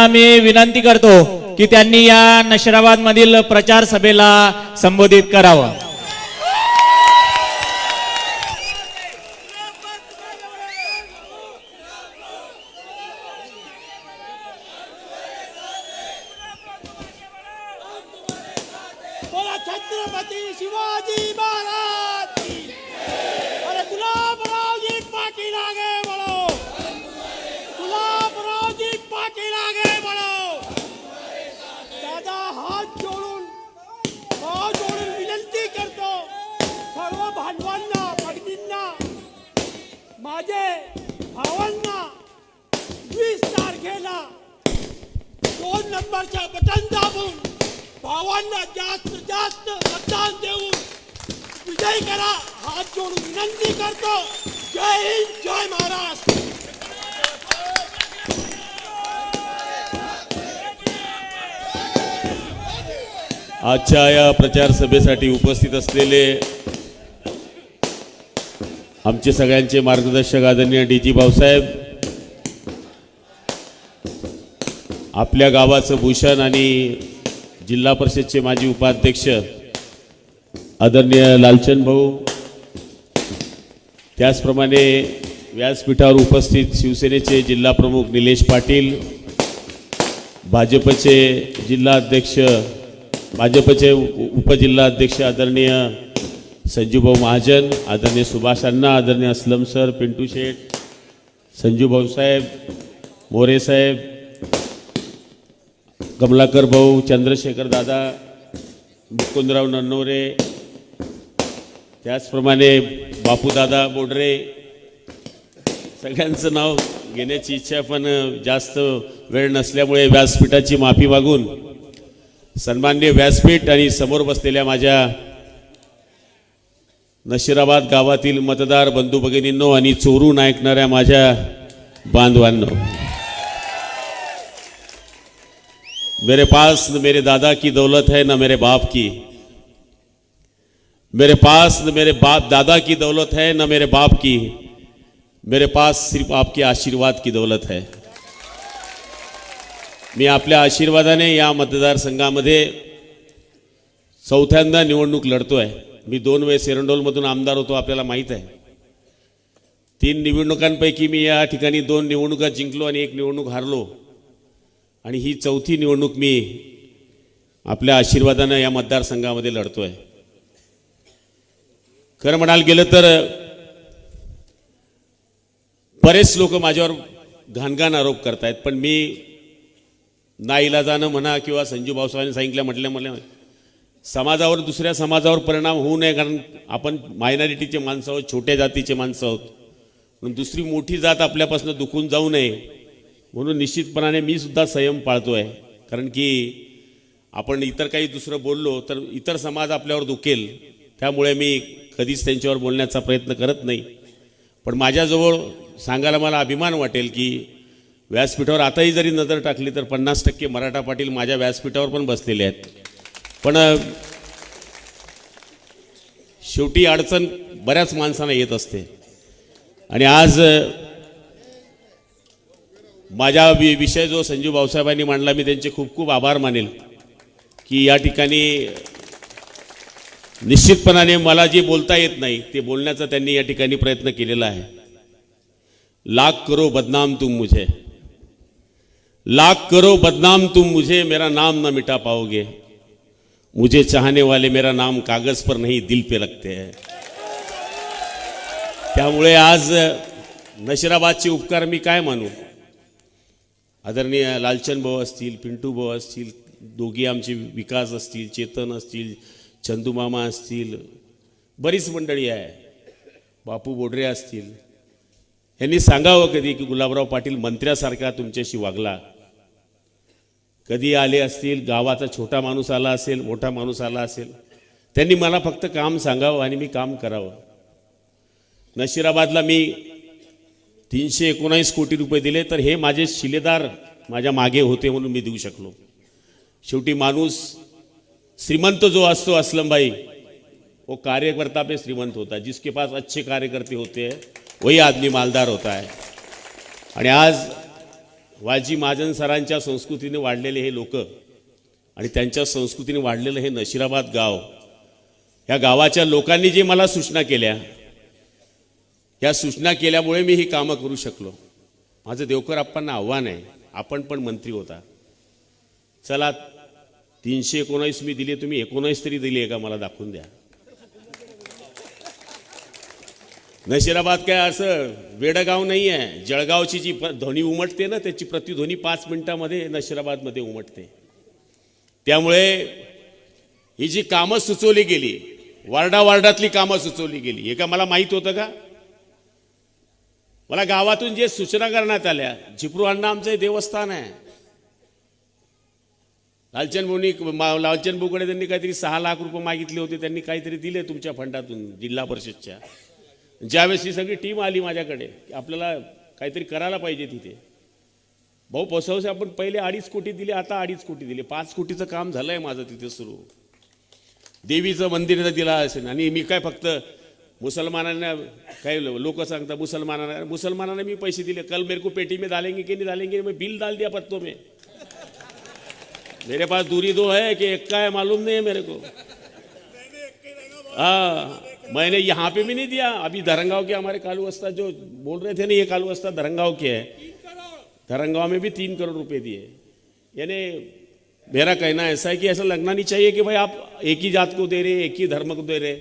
यांना मी विनंती करतो की त्यांनी या नशराबाद मधील प्रचार सभेला संबोधित करावं बोला छत्रपती शिवाजी महाराज की अरे गुलाबराव जी पाटील आगे बढ़ो गुलाबराव जी पाटील आगे बढ़ो दादा हात जोडून हात जोडून विनंती करतो सर्व भांडवांना भगिनींना माझे भावांना वीस तारखेला दोन नंबरच्या बटन दाबून भावांना जास्त जास्त मतदान देऊन विजय करा. हात जोडून विनंती करतो. जय हिंद जय महाराष्ट्र. आजच्या या प्रचार सभेसाठी उपस्थित असलेले आमचे सगळ्यांचे मार्गदर्शक आदरणीय डी जी भाऊसाहेब आपल्या गावाचं भूषण आणि जिल्हा परिषदचे माजी उपाध्यक्ष आदरणीय लालचंद भाऊ त्याचप्रमाणे व्यासपीठावर उपस्थित शिवसेनेचे जिल्हा प्रमुख निलेश पाटील भाजपचे जिल्हाध्यक्ष भाजपचे उपजिल्हाध्यक्ष आदरणीय संजूभाऊ महाजन आदरणीय सुभाष अण्णा आदरणीय असलम सर पिंटू शेठ संजू भाऊसाहेब मोरे साहेब कमलाकर भाऊ चंद्रशेखर दादा मुकुंदराव नन्नोरे त्याचप्रमाणे बापूदादा बोडरे सगळ्यांचं नाव घेण्याची इच्छा पण जास्त वेळ नसल्यामुळे व्यासपीठाची माफी मागून सन्मान्य व्यासपीठ आणि समोर बसलेल्या माझ्या नशिराबाद गावातील मतदार बंधू भगिनींनो आणि चोरून ऐकणाऱ्या माझ्या बांधवांनो. मेरे पास न मेरे दादा की दौलत है ना मेरे बाप की। मेरे पास न मेरे बाप दादा की दौलत है ना मेरे बाप की। मेरे पास सिर्फ आपके आशीर्वाद की दौलत है। मी आपल्या आशीर्वादाने या मतदारसंघामध्ये चौथ्यांदा निवडणूक लढतो आहे मी दोन वेळेस एरंडोलमधून आमदार होतो आपल्याला माहीत आहे. तीन निवडणुकांपैकी मी या ठिकाणी दोन निवडणुका जिंकलो आणि एक निवडणूक हारलो. आणि ही चौथी निवडणूक मी आपल्या आशीर्वादानं या मतदारसंघामध्ये लढतो आहे खरं म्हणाल गेलं तर बरेच लोक माझ्यावर घाणघाण आरोप करतायत पण मी नाईलाजानं म्हणा किंवा संजू भाऊसाहेबांनी सांगितलं म्हटलं म्हटलं समाजावर दुसऱ्या समाजावर परिणाम होऊ नये कारण आपण मायनॉरिटीचे माणसं आहोत छोट्या जातीचे माणसं आहोत. म्हणून दुसरी मोठी जात आपल्यापासून दुखून जाऊ नये. म्हणून निश्चितपणाने मी सुद्धा संयम पाळतो आहे कारण की आपण इतर काही दुसरं बोललो तर इतर समाज आपल्यावर दुखेल. त्यामुळे मी कधीच त्यांच्यावर बोलण्याचा प्रयत्न करत नाही. पण माझ्याजवळ सांगायला मला अभिमान वाटेल की व्यासपीठावर आताही जरी नजर टाकली तर पन्नास टक्के मराठा पाटील माझ्या व्यासपीठावर पण बसलेले आहेत. पण शेवटी अडचण बऱ्याच माणसांना येत असते. आणि आज माझ्या वि- विषय जो संजीव भाऊसाहेबांनी मांडला मी त्यांचे खूप खूप आभार मानेल. की या ठिकाणी निश्चितपणाने मला जे बोलता येत नाही ते बोलण्याचा त्यांनी या ठिकाणी प्रयत्न केलेला आहे. लाख करो बदनाम तुम मुझे. लाख करो बदनाम तुम मुझे मेरा नाम ना मिटा पाओगे. मुझे चाहने वाले मेरा नाम कागज पर नहीं दिल पे लगते हैं। त्यामुळे आज नशिराबादचे उपकार मी काय मानू? आदरणीय लालचंद भाऊ असतील पिंटू भाऊ असतील दोघी आमचे विकास असतील चेतन असतील चंदूमामा असतील बरीच मंडळी आहे. बापू बोडरे असतील. यांनी सांगावं कधी की गुलाबराव पाटील मंत्र्यासारखा तुमच्याशी वागला. कधी आले असतील गावाचा छोटा माणूस आला असेल मोठा माणूस आला असेल त्यांनी मला फक्त काम सांगावं आणि मी काम करावं. नशिराबादला मी तीनशे एकोणावीस कोटी रुपये दिले तर हे माझे शिलेदार माझ्या मागे होते म्हणून मी देऊ शकलो. शेवटी माणूस श्रीमंत जो असतो असलमभाई वो कार्यकर्ता पे श्रीमंत होता है जिसके पास अच्छे कार्यकर्ते होते हैं वही आदमी मालदार होता है. आणि आज वाजी महाजन सरांच्या संस्कृतीने वाढलेले हे लोक आणि त्यांच्या संस्कृतीने वाढलेलं हे नशिराबाद गाव ह्या गावाच्या लोकांनी जे मला सूचना केल्या या सूचना केल्यामुळे मी ही कामं करू शकलो. माझं देवकर आप्पांना आव्हान आहे आपण पण मंत्री होता. चला तीनशे एकोणावीस मी दिले तुम्ही एकोणावीस तरी दिली आहे का मला दाखवून द्या. नशिराबाद काय असं वेडगाव नाही आहे. जळगावची जी ध्वनी उमटते ना त्याची प्रतिध्वनी पाच मिनिटामध्ये नशिराबादमध्ये उमटते. त्यामुळे ही जी कामं सुचवली गेली वार्डा वार्डातली कामं सुचवली गेली हे का मला माहीत होतं का? मला गावातून जे सूचना करण्यात आल्या झिपरू अण्णा आमचं हे देवस्थान आहे. लालचंद भाऊनी लालचंद बुकडे त्यांनी काहीतरी सहा लाख रुपये मागितले होते त्यांनी काहीतरी दिले तुमच्या फंडातून जिल्हा परिषदच्या. ज्यावेळेस ही सगळी टीम आली माझ्याकडे की आपल्याला काहीतरी करायला पाहिजे तिथे. भाऊ पसवसे आपण पहिले अडीच कोटी दिले आता अडीच कोटी दिले. पाच कोटीचं काम झालंय माझं तिथे सुरू. देवीचं मंदिर दिला असेल. आणि मी काय फक्त मुसलमानांना काही लोक सांगतात मुसलमानांना मुसलमानांना मी पैसे दिले. कल मेरे को पेटी में डालेंगे कि नहीं डालेंगे? मैं बिल डाल दिया पत्तों में. मेरे पास दूरी दो है कि एक का है मालूम नहीं है मेरे को. हाँ. मैंने यहाँ पे भी नहीं दिया। अभी धरंगाव के हमारे कालू वस्ता जो बोल रहे थे ना ये कालू वस्ता धरंगाव के है। धरंगाव में भी तीन करोड़ रुपए दिए। यानी मेरा कहना ऐसा है कि ऐसा लगना नहीं चाहिए कि भाई आप एक ही जात को दे रहे एक ही धर्म को दे रहे।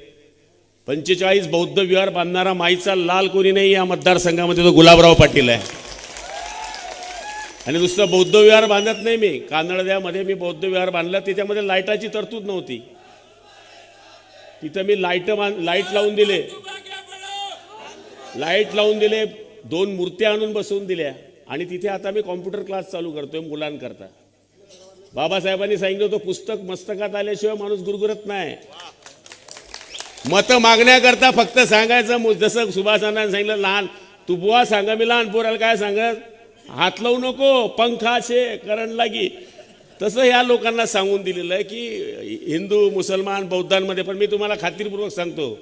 पंचेचाळीस बौद्ध विहार बांधणारा माईचा लाल कोणी नाही या मतदारसंघामध्ये तो गुलाबराव पाटील आहे. आणि दुसरं बौद्ध विहार बांधत नाही मी. कानडद्यामध्ये मी बौद्ध विहार बांधला त्याच्यामध्ये लाईटाची तरतूद नव्हती. तिथं मी लाइट मान लाइट लावून दिले. लाइट लावून दिले दोन मूर्त्या आणून बसवून दिल्या. आणि तिथे आता मी कॉम्प्युटर क्लास चालू करतोय मुलांकरता. बाबासाहेबांनी सांगितलं होतं पुस्तक मस्तकात आल्याशिवाय माणूस गुरगुरत नाही. मत मागण्याकरता फक्त सांगायचं जसं सुभाषांना सांगितलं लहान तू बुवा सांगा मी लहान पोराला काय सांगत? हात लावू नको पंखा शे करण लागी. तसं ह्या लोकांना सांगून दिलेलं आहे की हिंदू मुसलमान बौद्धांमध्ये पण मी तुम्हाला खात्रीपूर्वक सांगतो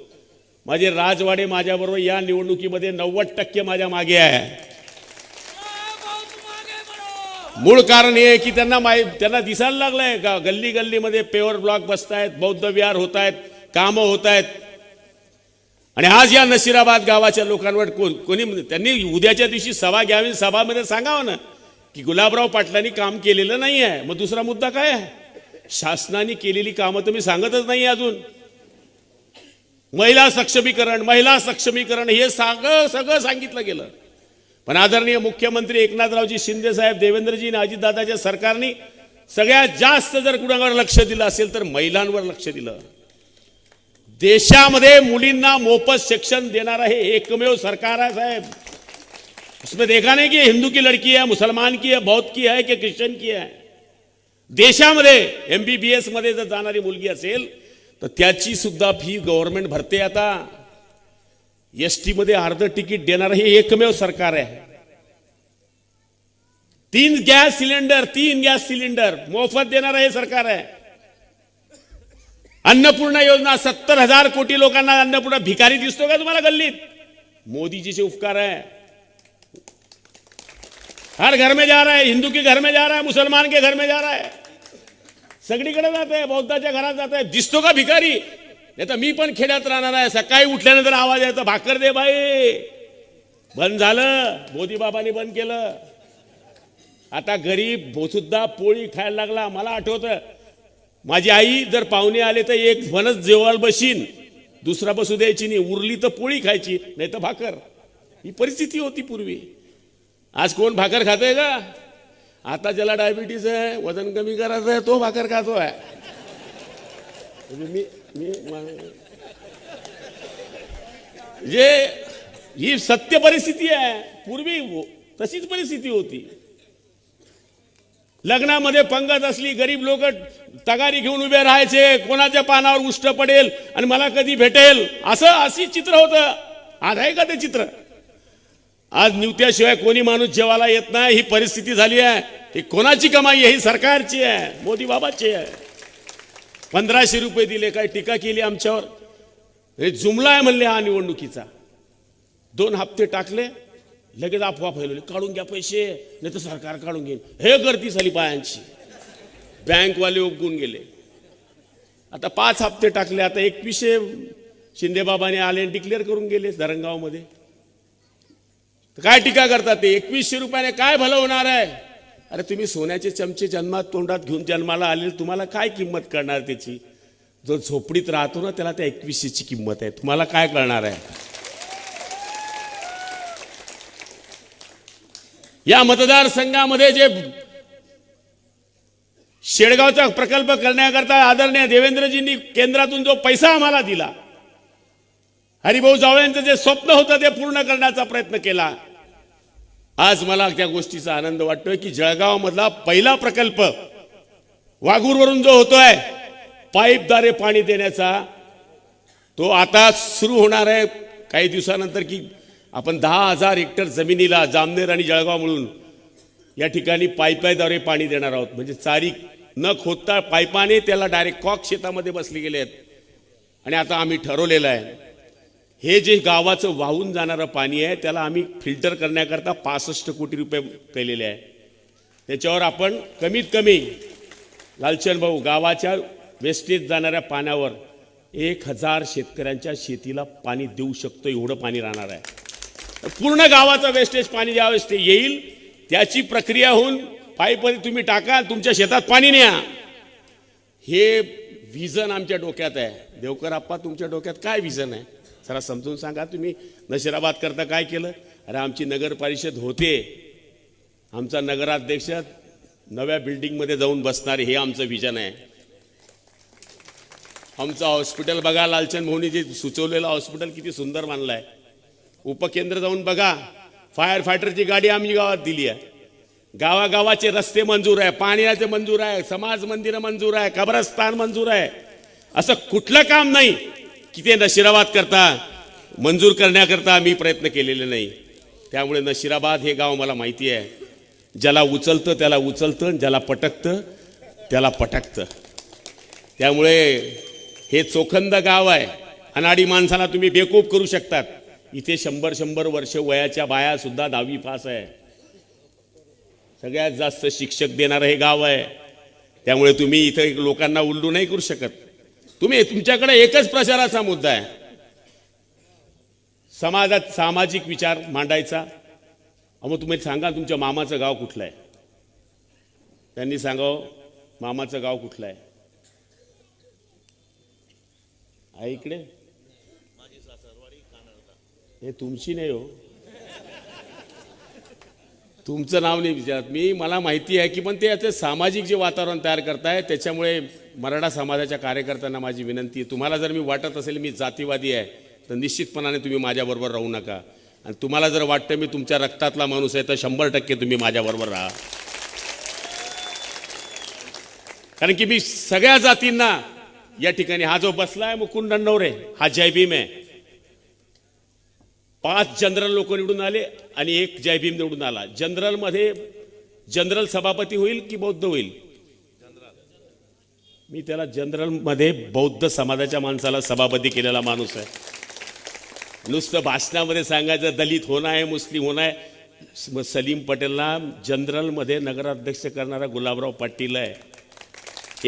माझे राजवाडे माझ्याबरोबर या निवडणुकीमध्ये नव्वद टक्के माझ्या मागे आहे. मूळ कारण हे आहे की त्यांना माही त्यांना दिसायला लागलंय का गल्ली गल्लीमध्ये पेवर ब्लॉक बसतायत बौद्ध विहार होत आहेत कामं होत आहेत आणि आज या नशिराबाद गावाच्या लोकांवर कोण कोणी त्यांनी उद्याच्या दिवशी सभा घ्यावी सभामध्ये सांगावं ना. की गुलाबराव पाटलांनी काम केलेलं नाही आहे. मग दुसरा मुद्दा काय आहे? शासनाने केलेली कामं तुम्ही सांगतच नाही अजून. महिला सक्षमीकरण महिला सक्षमीकरण हे सगळं सगळं सांगितलं गेलं. पण आदरणीय मुख्यमंत्री एकनाथरावजी शिंदे साहेब देवेंद्रजी आणि अजितदादाच्या सरकारने सगळ्यात जास्त जर कुणावर लक्ष दिलं असेल तर महिलांवर लक्ष दिलं. देशामध्ये मुलींना मोफत शिक्षण देणारा हे एकमेव सरकार आहे साहेब. उसमें देखा नहीं कि हिंदू की लड़की है, मुसलमान की है, बौद्ध की है कि ख्रिश्चन की है? देशामध्ये एम बी बी एस मध्ये जर जाणारी मुलगी त्याची सुद्धा फ़ी गव्हर्नमेंट भरते आता. एस टी मध्ये अर्ध तिकीट देणारं हे एकमेव सरकार आहे. तीन गॅस सिलेंडर, तीन गॅस सिलेंडर मोफत देणारं हे सरकार आहे. अन्नपूर्णा योजना सत्तर हज़ार कोटी लोकांना अन्नपूर्णा भिकारी दिसतो का तुम्हाला गल्लीत? मोदीजीचे उपकार आहे. हर घर में जा रहा है हिंदू के घर में जा रहा है मुसलमान के घर में जा रहा है। सगळीकडे जात आहे बौद्धाच्या घरात जात आहे दिसतो का भिकारी? नाही तर मी पण खेड्यात राहणार आहे सकाळी उठल्यानंतर आवाज यायचा भाकर दे बाई। बंद झालं मोदी बाबांनी बंद केलं। आता गरीब भो- सुद्धा पोळी खायला लागला मला आठवतं माझी आई जर पाहुणे आले तर एक फणस जेवायला बशीन दुसरा बसू द्यायची नाही उरली तर पोळी खायची नाही तर भाकर। ही परिस्थिती होती पूर्वी। आज कोण भाकर खातोय का? आता ज्याला डायबिटीस आहे वजन कमी करायचं आहे तो भाकर खातो आहे म्हणजे मी मी जे ही सत्य परिस्थिती आहे पूर्वी तशीच परिस्थिती होती. लग्नामध्ये पंगत असली गरीब लोक तगारी घेऊन उभे राहायचे कोणाच्या पानावर उष्ट पडेल आणि मला कधी भेटेल असं अशी चित्र होतं. आज आहे का ते चित्र? आज निवत्याशिवाय कोणी माणूस जेवायला येत नाही ही परिस्थिती झाली आहे. ही कोणाची कमाई आहे? ही सरकारची आहे. मोदी बाबाची आहे. पंधराशे रुपये दिले काय टीका केली आमच्यावर. हे जुमला आहे म्हणले हा निवडणुकीचा. दोन हप्ते टाकले लगेच अफवा फैलवली. काढून घ्या पैसे नाही तर सरकार काढून घेईन. हे गर्दी झाली पायांची बँकवाले उपगून गेले. आता पाच हप्ते टाकले आता एकवीसशे शिंदेबाबाने आले डिक्लेअर करून गेले धरणगावमध्ये. काय टीका करतात ते? एकवीसशे रुपयाने काय भलं होणार आहे? अरे तुम्ही सोन्याचे चमचे जन्मात तोंडात घेऊन जन्माला आले तुम्हाला काय किंमत करणार त्याची? जो झोपडीत राहतो ना त्याला त्या एकवीसशेची किंमत आहे. तुम्हाला काय कळणार आहे? या मतदारसंघामध्ये जे शेडगावचा प्रकल्प करण्याकरता आदरणीय देवेंद्रजींनी केंद्रातून जो पैसा आम्हाला दिला हरिभाऊ जावळेंचं जे स्वप्न होतं ते पूर्ण करण्याचा प्रयत्न केला. आज मला त्या गोष्टीचा आनंद वाटतोय की जळगावमधला पहिला प्रकल्प वाघूरवरून जो होतोय पाईपद्वारे पाणी देण्याचा तो आता सुरू होणार आहे. काही दिवसानंतर की आपण दहा हजार हेक्टर जमिनीला जामनेर आणि जळगाव मिळून या ठिकाणी पाईपाद्वारे पाणी देणार आहोत. म्हणजे चारी न खोदता पाईपाने त्याला डायरेक्ट कॉक शेतामध्ये बसले गेले आहेत आणि आता आम्ही ठरवलेलं आहे हे जे गावाचं वाहून जाणारं पाणी आहे त्याला आम्ही फिल्टर करण्याकरता पासष्ट कोटी रुपये केलेले आहे. त्याच्यावर आपण कमीत कमी लालचंद भाऊ गावाच्या वेस्टेज जाणाऱ्या पाण्यावर एक हजार शेतकऱ्यांच्या शेतीला पाणी देऊ शकतो एवढं पाणी राहणार आहे. पूर्ण गावाचं वेस्टेज पाणी ज्यावेळेस ते येईल त्याची प्रक्रिया होऊन पाईपमध्ये तुम्ही टाका तुमच्या शेतात पाणी न्या. हे विजन आमच्या डोक्यात आहे. देवकर आप्पा तुमच्या डोक्यात काय विजन आहे? जरा समजून सांगा तुम्ही. नशिराबाद करता काय केलं? अरे आमची नगर परिषद होते. आमचा नगराध्यक्ष नव्या बिल्डिंगमध्ये जाऊन बसणारे हे आमचं विजन आहे. आमचं हॉस्पिटल बघा लालचंद भाऊनी जे सुचवलेलं हॉस्पिटल किती सुंदर मानलं आहे उपकेंद्र जाऊन बघा. फायर फायटरची गाडी आम्ही गावात दिली आहे. गावागावाचे रस्ते मंजूर आहे पाण्याचे मंजूर आहे समाज मंदिरं मंजूर आहे कब्रस्तान मंजूर आहे. असं कुठलं काम नाही. की ते नशिराबाद करता? मंजूर करण्याकरता मी प्रयत्न केलेले नाही. त्यामुळे नशिराबाद हे गाव मला माहिती आहे. ज्याला उचलतं त्याला उचलतं ज्याला पटकतं त्याला पटकतं. त्यामुळे हे चोखंद गाव आहे. अनाडी माणसाला तुम्ही बेकूप करू शकतात. इथे शंभर शंभर वर्ष वयाच्या बाया सुद्धा दहावी पास आहे. सगळ्यात जास्त शिक्षक देणारं हे गाव आहे. त्यामुळे तुम्ही इथं लोकांना उल्लू नाही करू शकत. तुम्ही तुमच्याकडे एकच प्रचाराचा मुद्दा आहे. समाजात सामाजिक विचार मांडायचा. अहो मग तुम्ही सांगा तुमच्या मामाचं गाव कुठलं आहे? त्यांनी सांगावं मामाचं गाव कुठलं आहे? आहे इकडे? हे तुमची नाही हो. तुमचं नाव नाही विचारत. मी मला माहिती आहे की पण ते याचं सामाजिक जे वातावरण तयार करताय त्याच्यामुळे मराठा समाजाच्या कार्यकर्त्यांना माझी विनंती आहे. तुम्हाला जर मी वाटत असेल मी जातीवादी आहे तर निश्चितपणाने तुम्ही माझ्याबरोबर राहू नका. आणि तुम्हाला जर वाटतं मी तुमच्या रक्तातला माणूस आहे तर शंभर टक्के तुम्ही माझ्याबरोबर राहा. कारण की मी सगळ्या जातींना या ठिकाणी हा जो बसला आहे मुकुंद नवरे हा जयभीम आहे. पाच जनरल लोक निवडून आले आणि एक जय भीम निवडून आला. जनरलमध्ये जनरल सभापती होईल की बौद्ध होईल? मी त्याला जनरलमध्ये बौद्ध समाजाच्या माणसाला सभापती केलेला माणूस आहे. नुसतं भाषणामध्ये सांगायचं दलित होणं आहे मुस्लिम होणं आहे. सलीम पटेलला जनरलमध्ये नगराध्यक्ष करणारा गुलाबराव पाटील आहे.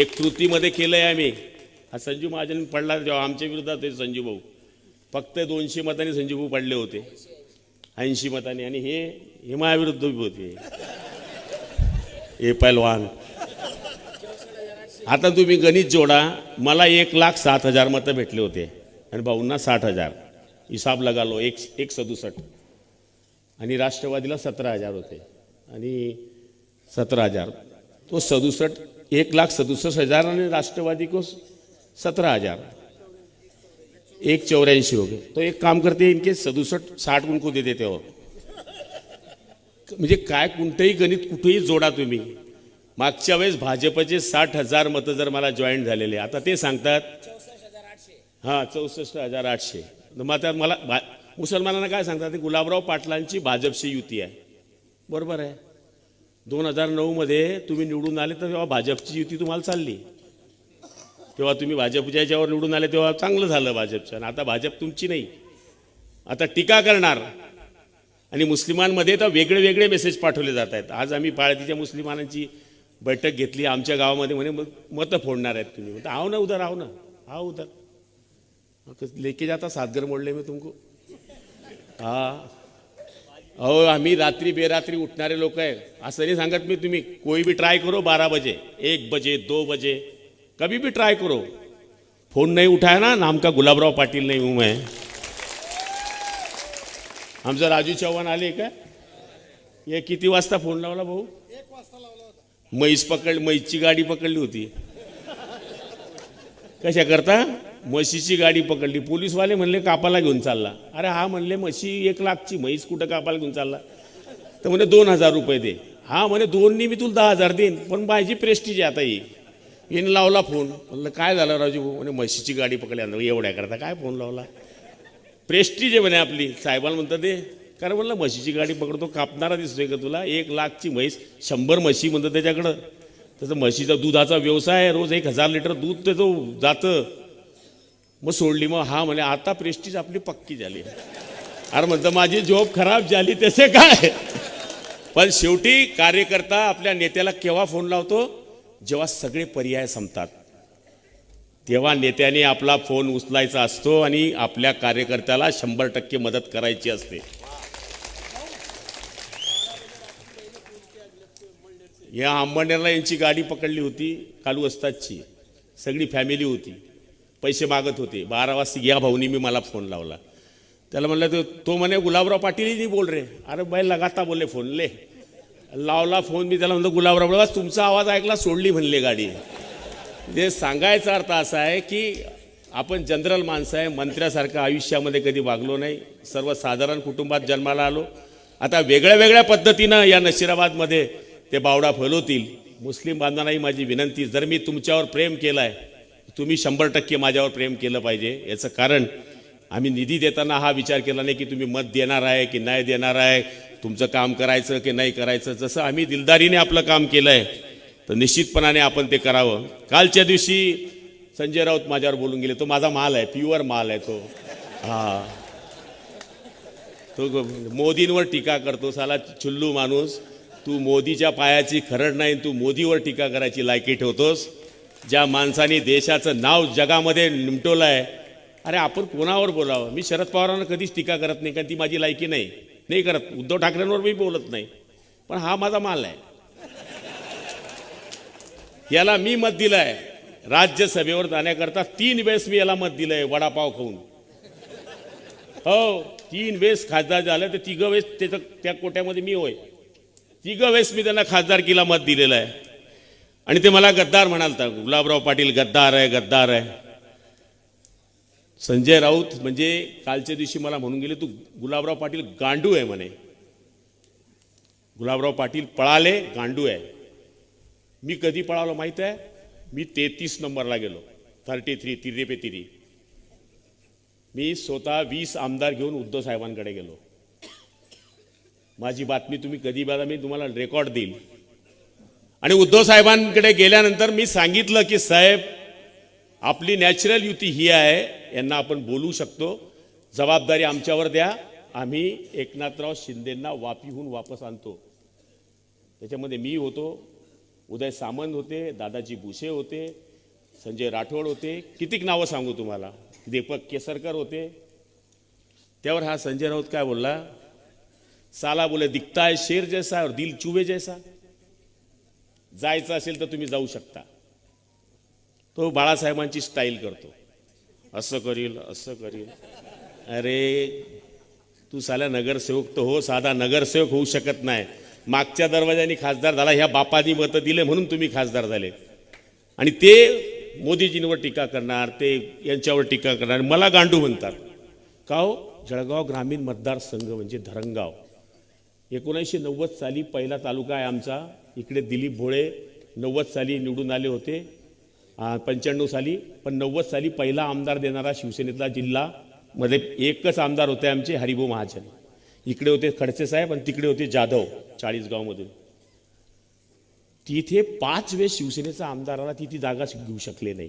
एक कृतीमध्ये केलं आहे आम्ही. हा संजू महाजन पडला जेव्हा आमच्या विरोधात होते संजू भाऊ. फक्त दोनशे मतांनी संजू भाऊ पडले होते. ऐंशी मतांनी. आणि हे हिमायाविरुद्ध होते हे पैलवान आता तुम्ही गणित जोडा. मला एक लाख सात हजार मतं भेटले होते. आणि भाऊंना साठ हजार. हिसाब लगालो. एक एक सदुसष्ट. आणि राष्ट्रवादीला सतरा हजार होते. आणि सतरा हजार. तो सदुसष्ट एक लाख सदुसष्ट हजार आणि राष्ट्रवादी को सतरा हजार. एक चौरासी हो गए. तो एक काम करते इनके सदुसष्ट साठ उनको दे देते हो. म्हणजे काय कोणतंही गणित कुठेही जोडा तुम्ही. मागच्या वेळेस भाजपचे साठ हजार मतं जर मला जॉईन झालेले आता ते सांगतात. हां चौसष्ट हजार आठशे. मग आता मला भा मुसलमानांना काय सांगतात गुलाबराव पाटलांची भाजपशी युती आहे. बरोबर आहे. दोन हजार नऊमध्ये तुम्ही निवडून आले तर तेव्हा भाजपची युती तुम्हाला चालली. तेव्हा तुम्ही भाजपच्या याच्यावर निवडून आले तेव्हा चांगलं झालं भाजपचं. आणि आता भाजप तुमची नाही. आता टीका करणार. आणि मुस्लिमांमध्ये तर वेगळे वेगळे मेसेज पाठवले जात आहेत. आज आम्ही पाळतीच्या मुस्लिमानांची बैठक घेतली आमच्या गावामध्ये म्हणे मग मतं फोडणार आहेत तुम्ही. म्हणतो आहो ना उधर आहो ना आओ उधर लेके जाता सातगर मोडले मी तुमको. हा. अहो आम्ही रात्री बेरात्री उठणारे लोक आहे असं नाही सांगत मी तुम्ही कोई भी ट्राय करो बारा बजे एक बजे दो बजे. कभी भी ट्राय करो. फोन नाही उठाया ना नाम का गुलाबराव पाटील नाही हूं मैं. आमचं राजू चव्हाण आले का? हे किती वाजता फोन लावला भाऊ? म्हैस पकड म्हैसची गाडी पकडली होती. कशा करता? म्हशीची गाडी पकडली. पोलीसवाले म्हणले कापाला घेऊन चालला. अरे हा म्हणले म्हशी एक लाखची म्हैस कुठं कापाला घेऊन चालला? तर म्हणे दोन हजार रुपये दे. हा म्हणे दोननी मी तुला दहा हजार देईन पण माझी प्रेस्टीज आता ही. येणे लावला फोन म्हणलं काय झालं राजू भाऊ म्हणे म्हशीची गाडी पकडली. एवढ्या करता? काय फोन लावला? प्रेस्टीज आहे म्हणे आपली. साहेबाला म्हणतात ते कारण म्हणलं म्हशीची गाडी पकडतो कापणारा दिसतोय का तुला? एक लाखची म्हैस शंभर म्हशी म्हणतं त्याच्याकडं. त्याचं म्हशीचा दुधाचा व्यवसाय आहे रोज एक हजार लिटर दूध त्याचं जातं. मग सोडली मग हा म्हणे आता प्रेस्टीज आपली पक्की झाली. अरे म्हणतं माझी जॉब खराब झाली तसे काय? पण शेवटी कार्यकर्ता आपल्या नेत्याला केव्हा फोन लावतो? जेव्हा सगळे पर्याय संपतात. तेव्हा नेत्याने आपला फोन उचलायचा असतो आणि आपल्या कार्यकर्त्याला शंभर टक्के मदत करायची असते. या अंबनेरला यांची गाडी पकडली होती कालू वस्तादची सगळी फॅमिली होती. पैसे मागत होते. बारा वाजता या भाऊनी मी मला फोन लावला. त्याला म्हणलं तो तो म्हणे गुलाबराव पाटीलही बोल रे. अरे बाई लगाता बोलले फोन ले. लावला फोन मी त्याला म्हणतो गुलाबराव बस तुमचा आवाज ऐकला सोडली म्हणले गाडी. जे सांगायचा अर्थ असा आहे की आपण जनरल माणसं आहे मंत्र्यासारखं आयुष्यामध्ये कधी वागलो नाही. सर्वसाधारण कुटुंबात जन्माला आलो. आता वेगळ्या वेगळ्या पद्धतीनं या नशिराबादमध्ये ते बावडा फैलवतील. मुस्लिम बांधवांनाही माझी विनंती जर मी तुमच्यावर प्रेम केलं आहे तुम्ही शंभर टक्के माझ्यावर प्रेम केलं पाहिजे. याचं कारण आम्ही निधी देताना हा विचार केला नाही की तुम्ही मत देणार आहे की नाही देणार आहे तुमचं काम करायचं की नाही करायचं. जसं आम्ही दिलदारीने आपलं काम केलं आहे तर निश्चितपणाने आपण ते करावं. कालच्या दिवशी संजय राऊत माझ्यावर बोलून गेले. तो माझा माल आहे प्युअर माल आहे तो. हा. तो मोदींवर टीका करतो साला चुल्लू माणूस. तू मोदीच्या पायाची खरड नाही तू मोदीवर टीका करायची लायकी ठेवतोस. ज्या माणसाने देशाचं नाव जगामध्ये निमटवलं आहे अरे आपण कोणावर बोलावं? मी शरद पवारांना कधीच टीका करत नाही कारण ती माझी लायकी नाही. नाही करत. उद्धव ठाकरेंवर मी बोलत नाही. पण हा माझा माल आहे. याला मी मत दिलं आहे राज्यसभेवर जाण्याकरता तीन वेळेस मी याला मत दिलंय वडापाव खाऊन. हो तीन वेळेस खासदार झालं तर तिघं वेळेस त्याचं त्या कोट्यामध्ये मी होय. तिघं वेळेस मी त्यांना खासदारकीला मत दिलेलं आहे. आणि ते मला गद्दार म्हणाल तर गुलाबराव पाटील गद्दार आहे गद्दार आहे. संजय राऊत म्हणजे कालच्या दिवशी मला म्हणून गेले तू गुलाबराव पाटील गांडू आहे म्हणे. गुलाबराव पाटील पळाले गांडू आहे. मी कधी पळालो माहीत आहे? मी तेहतीस नंबरला गेलो. थर्टी थ्री तिरे पे तिरी. मी स्वतः वीस आमदार घेऊन उद्धव साहेबांकडे गेलो. माझी बातमी तुम्ही कधी बघा मी तुम्हाला रेकॉर्ड देईल आणि उद्धव साहेबांकडे गेल्यानंतर मी सांगितलं की साहेब आपली नॅचरल युती ही आहे यांना आपण बोलू शकतो. जबाबदारी आमच्यावर द्या. आम्ही एकनाथराव शिंदेंना वापीहून वापस आणतो. त्याच्यामध्ये मी होतो. उदय सामंत होते दादाजी भुसे होते संजय राठोड होते. कितीक नावं सांगू तुम्हाला? दीपक केसरकर होते. त्यावर हा संजय राऊत काय बोलला? साला बोले दिखता है शेर जैसा और दिल चुवे जैसा। जायचं असेल तर तुम्ही जाऊ शकता. तो बाळासाहेबांची स्टाईल करतो. असं करील असं करील. अरे तू साला नगरसेवक तर हो साधा नगरसेवक होऊ शकत नाही. मागच्या दरवाजाने खासदार झाला ह्या बापानी मतं दिले म्हणून तुम्ही खासदार झाले. आणि ते मोदीजींवर टीका करणार ते यांच्यावर टीका करणार. मला गांडू म्हणतात. का हो? जळगाव ग्रामीण मतदारसंघ म्हणजे धरणगाव एकोणीसशे नव्वद साली पहिला तालुका आहे आमचा. इकडे दिलीप भोळे नव्वद साली निवडून आले होते. पंच्याण्णव साली. पण नव्वद साली पहिला आमदार देणारा शिवसेनेतला जिल्हा. मध्ये एकच आमदार होते आमचे हरिभाऊ महाजन. इकडे होते खडसे साहेब आणि तिकडे होते जाधव चाळीसगावमधून. तिथे पाच वेळेस शिवसेनेचा आमदाराला ती ती जागा घेऊ शकले नाही.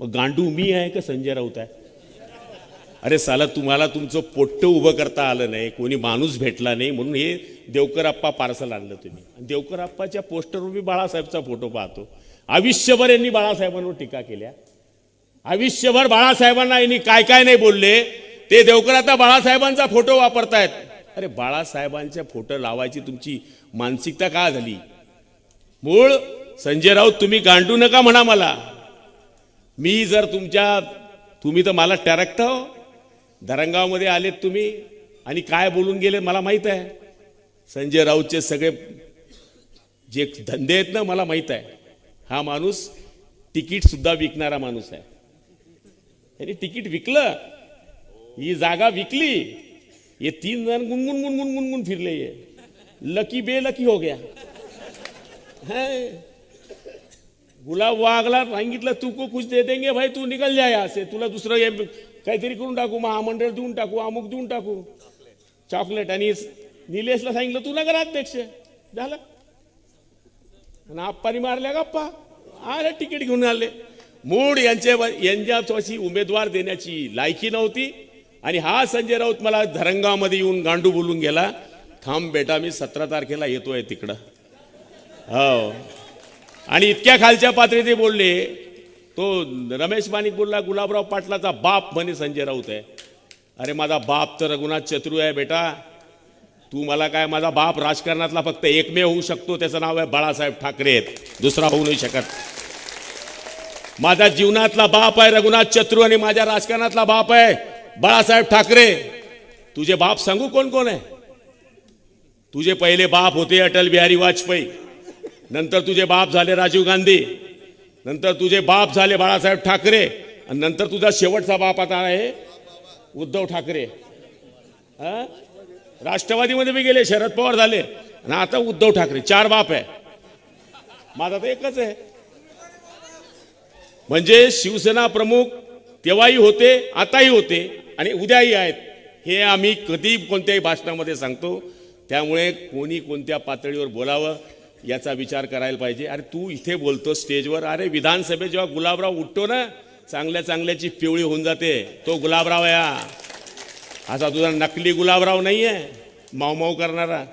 मग गांडू मी आहे का संजय राऊत आहे? अरे साला तुम्हाला तुमचं पोट्ट उभं करता आलं नाही कोणी माणूस भेटला नाही म्हणून हे देवकर आप्पा पार्सल आणलं तुम्ही. देवकर आप्पाच्या पोस्टरवर मी बाळासाहेबचा फोटो पाहतो. आयुष्यभर यांनी बाळासाहेबांवर टीका केल्या. आयुष्यभर बाळासाहेबांना यांनी काय काय नाही बोलले. ते देवकर आता बाळासाहेबांचा फोटो वापरतायत. अरे बाळासाहेबांच्या फोटो लावायची तुमची मानसिकता का झाली? मूळ संजय राऊत तुम्ही गांडू नका म्हणा मला. मी जर तुमच्या तुम्ही तर मला टॅरेक्ट हो. धरणगावमध्ये आलेत तुम्ही आणि काय बोलून गेले मला माहीत आहे. संजय राऊतचे सगळे जे धंदे आहेत ना मला माहीत आहे. हा माणूस तिकीट सुद्धा विकणारा माणूस आहे. त्यांनी तिकीट विकलं. ही जागा विकली. हे तीन जण गुनगुन गुनगुन गुनगुन फिरले ये लकी बेलकी हो गया. है गुलाब वागला सांगितलं तू को कुछ दे देंगे भाई तू निकल जाय असे तुला दुसरं काहीतरी करून टाकू महामंडळ देऊन टाकू अमुक देऊन टाकू. चॉकलेट आणि निलेशला सांगितलं तू नगराध्यक्ष झालं. आणि आप्पानी मारल्या गप्पा. आले तिकीट घेऊन आले. मूड यांच्या यांच्यापाशी उमेदवार देण्याची लायकी नव्हती. आणि हा संजय राऊत मला धरंगामध्ये येऊन गांडू बोलून गेला. थांब बेटा मी सतरा तारखेला येतोय तिकडं. हो. आणि इतक्या खालच्या पातळीत ते बोलले तो रमेश मानिक बोलला गुलाबराव पाटलाचा बाप म्हणे संजय राऊत आहे. अरे माझा बाप तर रघुनाथ चतुर आहे बेटा. तू मला काय माझा बाप राजकारणातला फक्त एकमेव होऊ शकतो त्याचं नाव आहे बाळासाहेब ठाकरे. दुसरा होऊ नाही शकत. माझा जीवनातला बाप आहे रघुनाथ चतुर आणि माझ्या राजकारणातला बाप आहे बाळासाहेब ठाकरे. तुझे बाप सांगू कोण कोण आहे? तुझे पहिले बाप होते अटल बिहारी वाजपेयी. नंतर तुझे बाप झाले राजीव गांधी. नंतर तुझे बाप झाले बाळासाहेब ठाकरे. आणि नंतर तुझा शेवटचा बाप आता आहे उद्धव ठाकरे. राष्ट्रवादीमध्ये बी गेले शरद पवार झाले. आणि आता उद्धव ठाकरे चार बाप आहे. माझा तर एकच आहे. म्हणजे शिवसेना प्रमुख तेव्हाही होते आताही होते आणि उद्याही आहेत. हे आम्ही कधी कोणत्याही भाषणामध्ये सांगतो. त्यामुळे कोणी कोणत्या पातळीवर बोलावं याचा विचार करायला पाहिजे. अरे तू इथे बोलतो स्टेजवर. अरे विधानसभेत जेव्हा गुलाबराव उठतो ना चांगल्या चांगल्याची पिवळी होऊन जाते. तो गुलाबराव या असा तुझा नकली गुलाबराव नाही आहे मावमाव करणारा.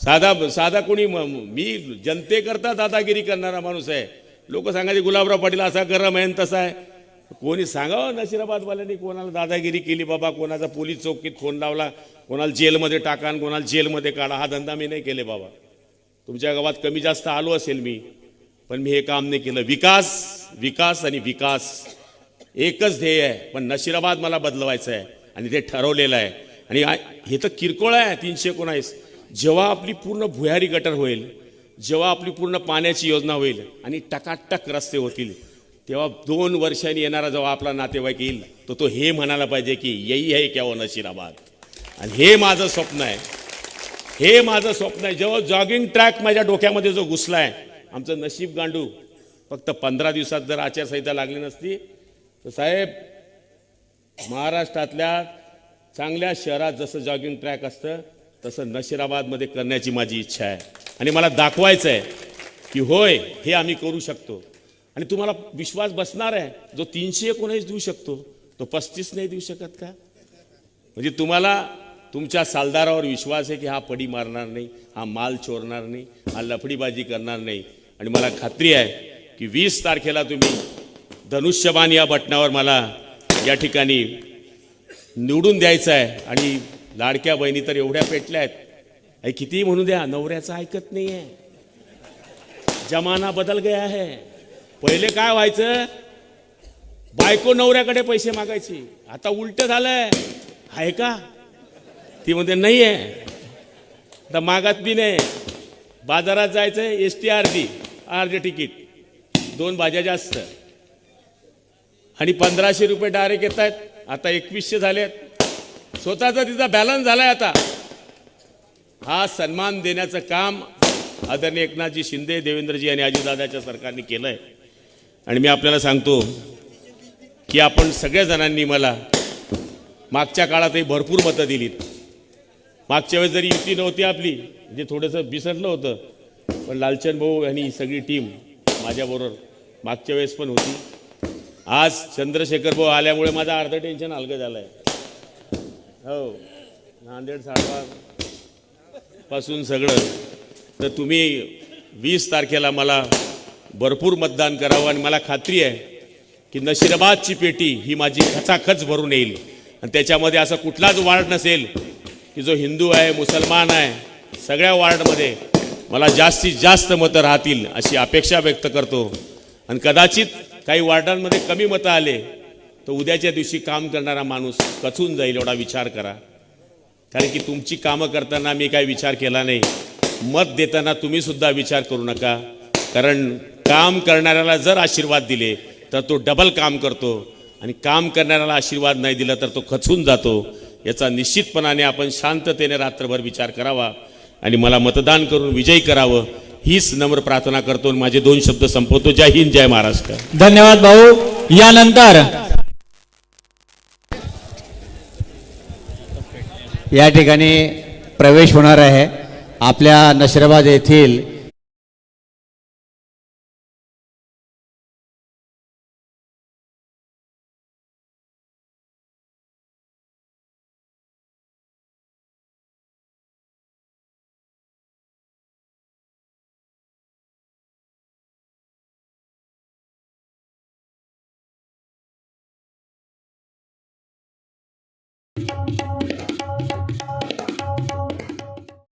साधा साधा कोणी मी जनतेकरता दादागिरी करणारा माणूस आहे. लोक सांगायचे गुलाबराव पाटील असा गरम आहे तसा आहे. कोणी सांगावं नशिराबादवाल्यांनी कोणाला दादागिरी केली बाबा कोणाचा पोलीस चौकीत फोन लावला कोणाला जेलमध्ये टाका आणि कोणाला जेलमध्ये काढा. हा धंदा मी नाही केले बाबा. तुमच्या गावात कमी जास्त आलो असेल मी पण मी हे काम नाही केलं. विकास विकास आणि विकास. एकच ध्येय आहे पण नशिराबाद मला बदलवायचं आहे आणि ते ठरवलेलं आहे. आणि हे तर किरकोळ आहे तीनशे एकोणावीस जेव्हा आपली पूर्ण भुयारी गटर होईल जेव्हा आपली पूर्ण पाण्याची योजना होईल आणि टकाटक रस्ते होतील तेव्हा दोन वर्षांनी येणारा जेव्हा आपला नातेवाईक येईल तर तो हे म्हणायला पाहिजे की यही आहे क्या वो नशिराबाद? आणि हे माझं स्वप्न आहे. हे माझं स्वप्न आहे. जेव्हा जॉगिंग ट्रॅक माझ्या डोक्यामध्ये जो घुसला आहे आमचं नशीब गांडू फक्त पंधरा दिवसात जर आचारसंहिता लागली नसती तर साहेब महाराष्ट्रातल्या चांगल्या शहरात जसं जॉगिंग ट्रॅक असतं तसं नशिराबादमध्ये करण्याची माझी इच्छा आहे. आणि मला दाखवायचं आहे की होय हे आम्ही करू शकतो. आणि तुम्हाला विश्वास बसणार आहे जो तीनशे एकोणीस देऊ शकतो तो पस्तीस नाही देऊ शकत का? म्हणजे तुम्हाला तुमच्या सालदारावर विश्वास आहे की हा पडी मारणार नाही हा माल चोरणार नाही हा लफडीबाजी करणार नाही. आणि मला खात्री आहे की वीस तारखेला तुम्ही धनुष्यबाण या बटणावर मला या ठिकाणी निवडून द्यायचं आहे. आणि लाडक्या बहिणी तर एवढ्या पेटल्या आहेत. आई कितीही म्हणू द्या नवऱ्याचं ऐकत नाही आहे जमाना बदल गया आहे पहिले काय व्हायचं? बायको नवऱ्याकडे पैसे मागायची. आता उलट झालंय. आहे का? ती म्हणते नाही आहे तर मागात बी नाही. बाजारात जायचं एस टी अर्धी अर्धे तिकीट. दोन भाज्या जास्त. आणि पंधराशे रुपये डायरेक्ट येत आहेत. आता एकवीसशे झालेत. स्वतःचा तिचा बॅलन्स झालाय आता. हा सन्मान देण्याचं काम आदरणीय एकनाथजी शिंदे देवेंद्रजी आणि अजितदादाच्या सरकारने आहे आणि मी आपल्याला सांगतो की आपण सगळ्या जणांनी मला मागच्या काळातही भरपूर मतं दिलीत. मागच्या वेळेस जरी युती नव्हती आपली म्हणजे थोडंसं बिसरलं होतं पण लालचंद भाऊ आणि ही सगळी टीम माझ्याबरोबर मागच्या वेळेस पण होती. आज चंद्रशेखर भाऊ आल्यामुळे माझं अर्ध टेन्शन हलकं आहे हो नांदेड साडवा पासून सगळं. तर तुम्ही वीस तारखेला मला भरपूर मतदान करावं आणि मला खात्री आहे की नशिराबादची पेटी ही माझी खचाखच भरून येईल. आणि त्याच्यामध्ये असा कुठलाच वार्ड नसेल की जो हिंदू आहे मुसलमान आहे सगळ्या वार्डमध्ये मला जास्तीत जास्त मतं राहतील अशी अपेक्षा व्यक्त करतो. आणि कदाचित काही वार्डांमध्ये कमी मतं आले तर उद्याच्या दिवशी काम करणारा माणूस कचून जाईल एवढा विचार करा. कारण की तुमची कामं करताना मी काही विचार केला नाही. मत देताना तुम्हीसुद्धा विचार करू नका. कारण काम करणाऱ्याला जर आशीर्वाद दिले तर तो डबल काम करतो. आणि काम करणाऱ्याला आशीर्वाद नाही दिला तर तो खचून जातो. याचा निश्चितपणाने आपण शांततेने रात्रभर विचार करावा आणि मला मतदान करून विजयी करावं हीच नम्र प्रार्थना करतो माझे दोन शब्द संपवतो. जय हिंद जय महाराष्ट्र. धन्यवाद भाऊ. यानंतर या ठिकाणी प्रवेश होणार आहे. आपल्या नशिराबाद येथील